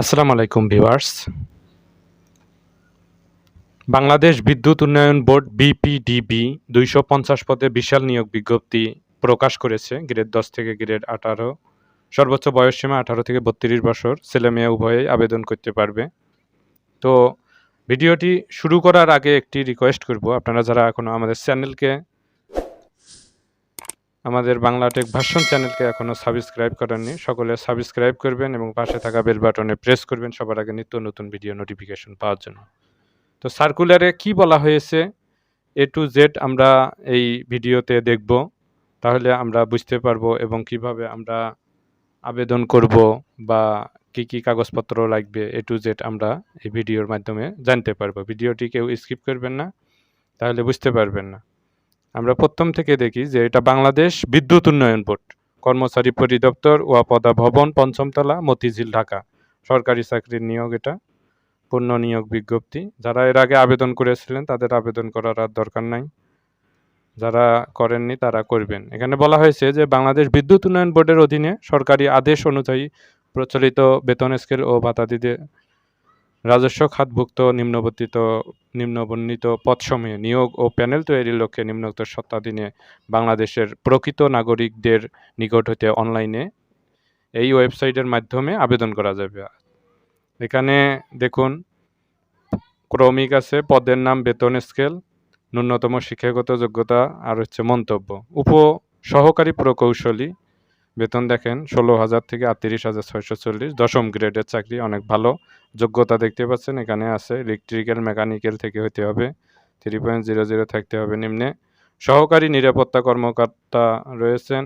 আসসালামু আলাইকুম ভিউয়ার্স। বাংলাদেশ বিদ্যুৎ উন্নয়ন বোর্ড বিপিডিবি দুইশো পঞ্চাশ পদে বিশাল নিয়োগ বিজ্ঞপ্তি প্রকাশ করেছে। গ্রেড দশ থেকে গ্রেড আঠারো। সর্বোচ্চ বয়সসীমা আঠারো থেকে বত্রিশ বছর। ছেলে মেয়ে উভয়েই আবেদন করতে পারবে। তো ভিডিওটি শুরু করার আগে একটি রিকোয়েস্ট করব। আপনারা যারা এখনও আমাদের চ্যানেলকে আমাদের বাংলা টেক ভার্সন চ্যানেলকে এখনও সাবস্ক্রাইব করেননি। সকলে সাবস্ক্রাইব করবেন এবং পাশে থাকা বেল বাটনে প্রেস করবেন সবার আগে নিত্য নতুন ভিডিও নোটিফিকেশন পাওয়ার জন্য। তো সার্কুলারে কি বলা হয়েছে? এ টু জেড আমরা এই ভিডিওতে দেখব। তাহলে আমরা বুঝতে পারব এবং কীভাবে আমরা আবেদন করব বা কি কি কাগজপত্র লাগবে এ টু জেড আমরা এই ভিডিওর মাধ্যমে জানতে পারব। ভিডিওটি কেউ স্কিপ করবেন না, তাহলে বুঝতে পারবেন না। আমরা প্রথম থেকে দেখি যে এটা বাংলাদেশ বিদ্যুৎ উন্নয়ন বোর্ড, কর্মচারী পরিদপ্তর, ওয়াপদা ভবন, পঞ্চমতলা, মতিঝিল, ঢাকা। সরকারি চাকরির নিয়োগ এটা, পূর্ণ নিয়োগ বিজ্ঞপ্তি। যারা এর আগে আবেদন করেছিলেন, তাদের আবেদন করার আর দরকার নাই। যারা করেননি, তারা করবেন। এখানে বলা হয়েছে যে বাংলাদেশ বিদ্যুৎ উন্নয়ন বোর্ডের অধীনে সরকারি আদেশ অনুযায়ী প্রচলিত বেতন স্কেল ও ভাতা দিতে রাজস্ব খাতভুক্ত নিম্নবর্তিত, নিম্নবর্ণিত পদসমূহে নিয়োগ ও প্যানেল তৈরির লক্ষ্যে নিম্নোক্ত সত্তাধীনে বাংলাদেশের প্রকৃত নাগরিকদের নিকট হতে অনলাইনে এই ওয়েবসাইটের মাধ্যমে আবেদন করা যাবে। এখানে দেখুন, ক্রমিক আছে, পদের নাম, বেতন স্কেল, ন্যূনতম শিক্ষাগত যোগ্যতা, আর হচ্ছে মন্তব্য। উপ সহকারী প্রকৌশলী বেতন দেখেন, ষোলো হাজার থেকে আটত্রিশ হাজার ছয়শো চল্লিশ। দশম গ্রেডের চাকরি, অনেক ভালো। যোগ্যতা দেখতে পাচ্ছেন, এখানে আছে। ইলেকট্রিক্যাল মেকানিক্যাল থেকে হতে হবে। থ্রি পয়েন্ট জিরো জিরো থাকতে হবে নিম্নে। সহকারী নিরাপত্তা কর্মকর্তা রয়েছেন।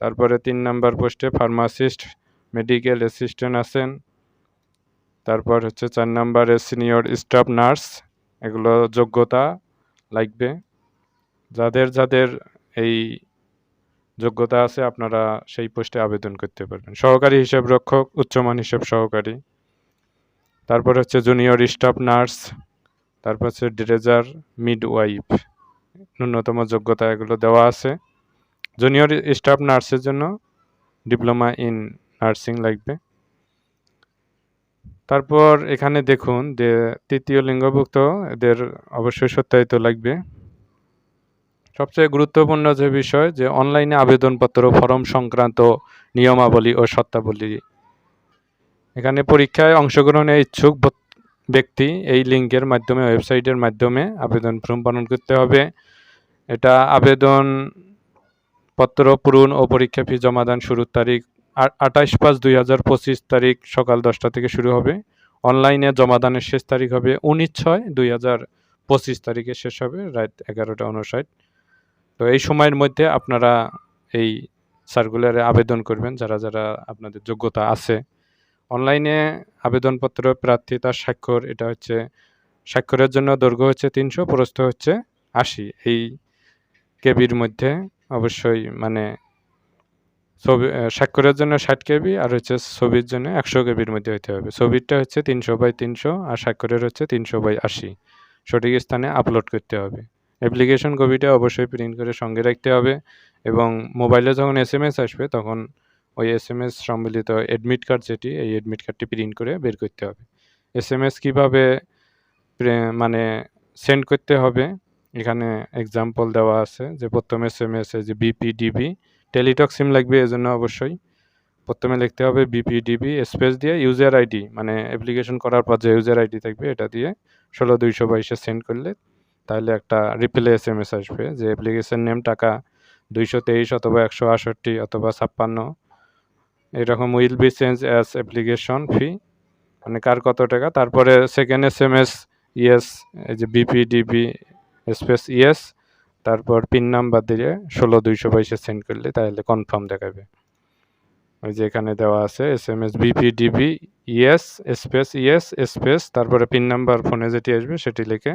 তারপরে তিন নাম্বার পোস্টে ফার্মাসিস্ট মেডিকেল অ্যাসিস্ট্যান্ট আছেন। তারপর হচ্ছে চার নাম্বারে সিনিয়র স্টাফ নার্স এগুলো যোগ্যতা লাগবে। যাদের যাদের এই যোগ্যতা আছে, আপনারা সেই পোস্টে আবেদন করতে পারবেন। সহকারী হিসাব রক্ষক, উচ্চমান হিসাব সহকারী। তারপর হচ্ছে জুনিয়র স্টাফ নার্স তারপর হচ্ছে ড্রেজার মিডওয়াইফ ন্যূনতম যোগ্যতা এগুলো দেওয়া আছে। জুনিয়র স্টাফ নার্সের জন্য ডিপ্লোমা ইন নার্সিং লাগবে। তারপর এখানে দেখুন যে তৃতীয় লিঙ্গভুক্ত এদের অবশ্যই সত্যায়িত লাগবে। সবচেয়ে গুরুত্বপূর্ণ যে বিষয়, যে অনলাইনে আবেদনপত্র, ফর্ম সংক্রান্ত নিয়মাবলী ও শর্তাবলী। এখানে পরীক্ষায় অংশগ্রহণে ইচ্ছুক ব্যক্তি এই লিঙ্কের মাধ্যমে, ওয়েবসাইটের মাধ্যমে আবেদন ফর্ম পূরণ করতে হবে। এটা আবেদন পত্র পূরণ ও পরীক্ষা ফি জমাদান শুরুর তারিখ আঠাইশ পাঁচ দুই হাজার পঁচিশ তারিখ সকাল দশটা থেকে শুরু হবে। অনলাইনে জমাদানের শেষ তারিখ হবে উনিশ ছয় দুই হাজার পঁচিশ তারিখে শেষ হবে, রাত এগারোটা উনষাট তো এই সময়ের মধ্যে আপনারা এই সার্কুলারে আবেদন করবেন, যারা যারা আপনাদের যোগ্যতা আছে। অনলাইনে আবেদনপত্র, প্রার্থী, তার স্বাক্ষর, এটা হচ্ছে, স্বাক্ষরের জন্য দৈর্ঘ্য হচ্ছে তিনশো, প্রস্থ হচ্ছে আশি। এই কেবির মধ্যে অবশ্যই মানে ছবি স্বাক্ষরের জন্য ষাট কেবি আর হচ্ছে ছবির জন্য একশো কেবির মধ্যে হতে হবে। ছবিরটা হচ্ছে তিনশো বাই তিনশো আর স্বাক্ষরের হচ্ছে তিনশো বাই আশি। সঠিক স্থানে আপলোড করতে হবে। অ্যাপ্লিকেশন কপিটা অবশ্যই প্রিন্ট করে সঙ্গে রাখতে হবে এবং মোবাইলে যখন এস এম এস আসবে, তখন ওই এস এম এস সম্মিলিত অ্যাডমিট কার্ড যেটি, এই অ্যাডমিট কার্ডটি প্রিন্ট করে বের করতে হবে। এস এম এস কীভাবে মানে সেন্ড করতে হবে, এখানে এক্সাম্পল দেওয়া আছে যে প্রথম এস এম এস যে বিপিডিবি টেলিটক সিম লাগবে, এজন্য অবশ্যই প্রথমে লিখতে হবে বিপি ডিবি স্পেস দিয়ে ইউজার আইডি মানে অ্যাপ্লিকেশন করার পর যে ইউজার আইডি থাকবে, এটা দিয়ে ষোলো দুইশো বাইশে সেন্ড করলে তাহলে একটা রিপ্লে এস এম এস আসবে যে অ্যাপ্লিকেশন নেম টাকা দুইশো তেইশ অথবা একশো আষট্টি অথবা ছাপ্পান্ন। এরকম will be change as application fee মানে কার কত টাকা? তারপরে second S M S yes এই যে বিপিডিবি স্পেস ইয়েস তারপর পিন নাম্বার দিয়ে ষোলো দুইশো বাইশে সেন্ড করলে তাহলে কনফার্ম দেখাবে। ওই যে এখানে দেওয়া আছে S M S BPDB yes space yes space তারপরে পিন নাম্বার ফোনে যেটি আসবে সেটি লিখে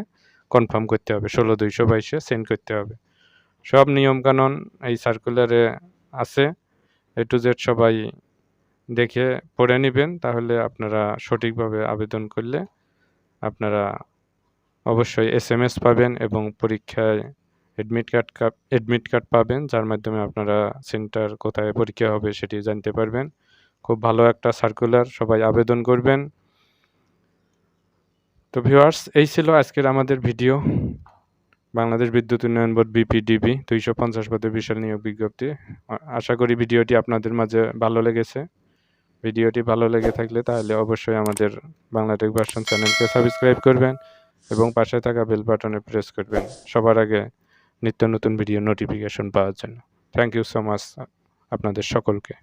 কনফার্ম করতে হবে, ষোলো দুইশো বাইশে সেন্ড করতে হবে। সব নিয়মকানুন এই সার্কুলারে আছে এ টু জেড সবাই দেখে পড়ে নেবেন, তাহলে আপনারা সঠিকভাবে আবেদন করলে আপনারা অবশ্যই এস এম এস পাবেন এবং পরীক্ষায় অ্যাডমিট কার্ড অ্যাডমিট কার্ড পাবেন, যার মাধ্যমে আপনারা সেন্টার কোথায় পরীক্ষা হবে সেটি জানতে পারবেন। খুব ভালো একটা সার্কুলার সবাই আবেদন করবেন। তো ভিউয়ার্স, এই ছিল আজকের আমাদের ভিডিও। বাংলাদেশ বিদ্যুৎ উন্নয়ন বোর্ড বিপিডিবি, দুইশো পঞ্চাশ পদে বিশাল নিয়োগ বিজ্ঞপ্তি। আশা করি ভিডিওটি আপনাদের মাঝে ভালো লেগেছে। ভিডিওটি ভালো লেগে থাকলে তাহলে অবশ্যই আমাদের বাংলা টেক ভার্সন চ্যানেলকে সাবস্ক্রাইব করবেন এবং পাশে থাকা বেল বাটনে প্রেস করবেন। সবার আগে নিত্য নতুন ভিডিও নোটিফিকেশন পাওয়ার জন্য। থ্যাংক ইউ সো মাচ আপনাদের সকলকে।